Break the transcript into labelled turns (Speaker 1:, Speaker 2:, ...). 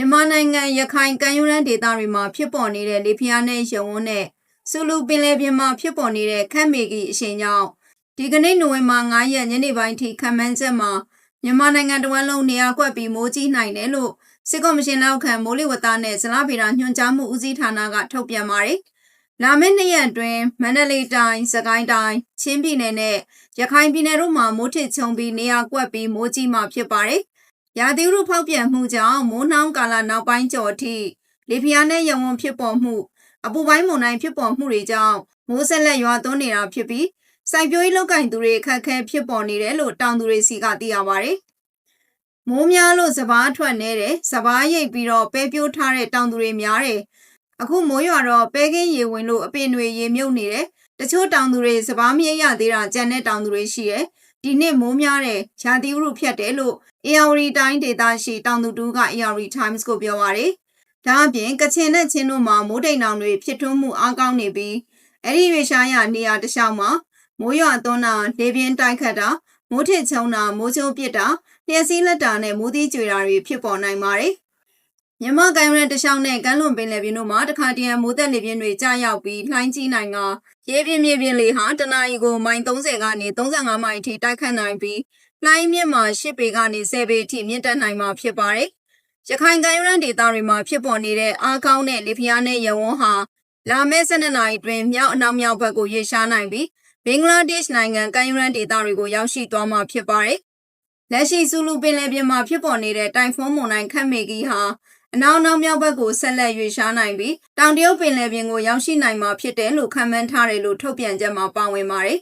Speaker 1: မြန်မာနိုင်ငံရခိုင်ကမ်းရိုးတန်းဒေသတွေမှာဖြစ်ပေါ်နေတဲ့လေပြင်းနဲ့ရုံဝန်းနဲ့စူလူပင်လယ်ပြင်မှာဖြစ်ပေါ်နေတဲ့ခန့်မေကြီးအရှိန်ကြောင့်ဒီကနေ့နိုဝင်ဘာ9ရက်ညနေပိုင်းထိခံမှန်းချက်မှာမြန်မာနိုင်ငံတဝန်းလုံးနေရာကွက်ပြီးမိုးကြီးနိုင်တယ်လို့စစ်ကော်မရှင်လက်အောက်ခံမိုးလေဝသနဲ့ဇလားဗေဒညွှန်ကြားမှုဦးစီးဌာနကထုတ်ပြန်ပါတယ်။လာမယ့်နှစ်ရက်အတွင်းမန္တလေးတိုင်း၊စကိုင်းတိုင်း၊ချင်းပြည်နယ်နဲ့ရခိုင်ပြည်နယ်တို့မှာမိုးထစ်ချုံပြီးနေရာကွက်ပြီးမိုးကြီးမှာဖြစ်ပါတယ်။ ရာသီဥတုဖောက်ပြန်မှုကြောင့်မိုးနှောင်းကာလနောက်ပိုင်းကျော်အထိလေပြင်းနဲ့ရဝန်းဖြစ်ပေါ်မှုအပူပိုင်းမုန်တိုင်းဖြစ်ပေါ်မှုတွေကြောင့်မိုးဆက်လက်ရွာသွန်းနေတာဖြစ်ပြီးစိုက်ပျိုးရေးလုပ်ကင်သူတွေအခက်အခဲဖြစ်ပေါ်နေတယ်လို့တောင်သူတွေစီကသိရပါတယ်။မိုးများလို့စပားထွက်နေတယ်စပားရိပ်ပြီးတော့ပဲပြိုးထားတဲ့တောင်သူတွေများတယ်။အခုမိုးရွာတော့ပဲကင်းရေဝင်လို့အပင်တွေရေမြုပ်နေတယ်။တချို့တောင်သူတွေစပားမရိပ်ရသေးတာကြံတဲ့တောင်သူတွေရှိတယ်။ ဒီနှစ်မိုးများတယ်ရာသီဥတုဖြတ်တယ်လို့ ARD တိုင်းဒေသရှိတောင်သူတူက ARD Times ကိုပြောပါတယ်။ဒါအပြင်ကချင်နဲ့ချင်းတို့မှာမိုးတိမ်တောင်တွေဖြစ်ထွန်းမှုအားကောင်းနေပြီးအဲ့ဒီရွေရှားရနေရာတစ်လျှောက်မှာမိုးရွာသွန်းတာလေပြင်းတိုက်ခတ်တာမိုးထစ်ချုံတာမိုးချိုးပစ်တာလျှက်စီးလက်တာနဲ့မိုးသီးကြွေတာတွေဖြစ်ပေါ်နိုင်ပါတယ်။ မြမကိုင်ရန်တခြားနဲ့ကမ်းလွန်ပင်လယ်ပြင်တို့မှာတခါတရံမိုးသက်လေပြင်းတွေကြာရောက်ပြီးလှိုင်းကြီးနိုင်ကရေပြင်းမြေပြင်းလေဟာတနအီကိုမိုင်30ကနေ35မိုင်အထိတိုက်ခတ်နိုင်ပြီးလှိုင်းမြင့်မှာ10ပေကနေ10ပေအထိမြင့်တက်နိုင်မှာဖြစ်ပါတယ်။ရခိုင်ကမ်းရိုးတန်းဒေသတွေမှာဖြစ်ပေါ်နေတဲ့အားကောင်းတဲ့လေပြင်းနဲ့ရဝန်းဟာလာမယ့်12နာရီအတွင်းမြောက်အနောက်မြောက်ဘက်ကိုရွေ့ရှားနိုင်ပြီးဘင်္ဂလားဒေ့ရှ်နိုင်ငံကမ်းရိုးတန်းဒေသတွေကိုရောက်ရှိသွားမှာဖြစ်ပါတယ်။ လက်ရှိစူလူပင်လယ်ပြင်မှာဖြစ်ပေါ်နေတဲ့တိုင်ဖွန်းမုန်တိုင်းခန့်မေကြီးဟာအနောက်နောက်မြောက်ဘက်ကိုဆက်လက်ရွေ့ရှားနိုင်ပြီးတောင်တရုတ်ပင်လယ်ပြင်ကိုရောက်ရှိနိုင်မှာဖြစ်တယ်လို့ခန့်မှန်းထားတယ်လို့ထုတ်ပြန်ချက်မှာပါဝင်ပါတယ်